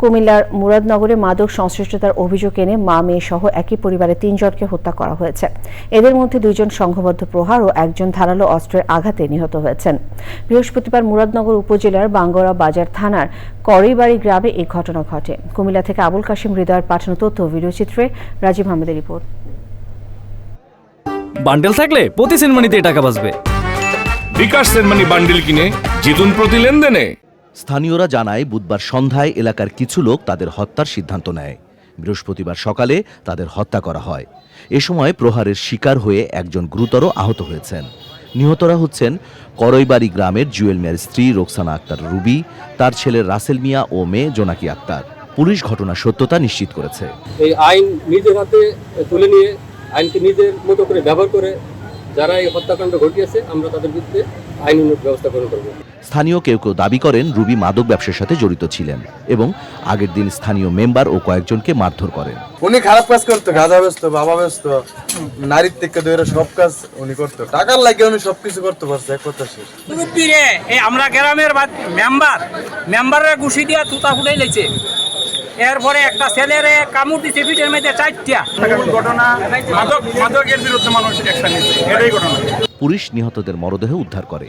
কুমিল্লার মুরাদনগরে মাদক সংশ্লিষ্টতার অভিযোগ এনে মা মেয়ে সহ একই পরিবারে তিনজনকে হত্যা করা হয়েছে। এদের মধ্যে দুইজন সংঘবদ্ধ প্রহার ও একজন ধারালো অস্ত্রের আঘাতে নিহত হয়েছেন। বৃহস্পতিবার মুরাদনগর উপজেলার বাঙ্গরা বাজার থানার করইবাড়ি গ্রামে এই ঘটনা ঘটে। কুমিল্লা থেকে আবুল কাশিম হৃদয়ের পাঠানো তথ্য ভিডিওচিত্রে রাজীব আহমেদের রিপোর্ট। বান্ডেল থাকলে প্রতি সেনমানিতে টাকা বাঁচবে। বিকাশ সেনমানি বান্ডিল কিনে জিতুন প্রতি লেনদেনে। স্থানীয়রা জানায়, বুধবার সন্ধ্যায় এলাকার কিছু লোক তাদের হত্যার সিদ্ধান্ত নেয়। বৃহস্পতিবার সকালে তাদের হত্যা করা হয়। এ সময় প্রহারের শিকার হয়ে একজন গুরুতর আহত হয়েছেন। নিহতরা হচ্ছেন করইবাড়ি গ্রামের জুয়েল মিয়ার স্ত্রী রোকসানা আক্তার রুবি, তার ছেলে রাসেল মিয়া ও মেয়ে জোনাকি আক্তার। পুলিশ ঘটনার সত্যতা নিশ্চিত করেছে। এই আইন নিজের হাতে তুলে নিয়ে, আইনকে নিজের মতো করে ব্যবহার করে যারা এই হত্যাকাণ্ড ঘটিয়েছে, আমরা তাদের বিরুদ্ধে আইন ব্যবস্থা গ্রহণ করব। স্থানীয় কেউ কেউ দাবি করেন রুবি মাদক ব্যবসার সাথে জড়িত ছিলেন এবং আগের দিন স্থানীয় মেম্বার ও কয়েকজনকে মারধর করেন। উনি খারাপ কাজ করতো গাধা ব্যস্ত বাবা ব্যস্ত নারীর থেকে ধরে সব কাজ উনি করতো। টাকার লাগে উনি সবকিছু করতে পারছে এক কথা শেষ। এই আমরা গ্রামের মেম্বার। মেম্বারের ঘুষি দিয়া তুতা ফুটাই লেছে। এরপরে একটা ছেলেরে কামড় দিছে পিঠের মধ্যে চারটা। ঘটনা মাদক মাদকের বিরুদ্ধে মানুষ অ্যাকশন নিচ্ছে এটাই ঘটনা। পুলিশ নিহতদের মরদেহ উদ্ধার করে।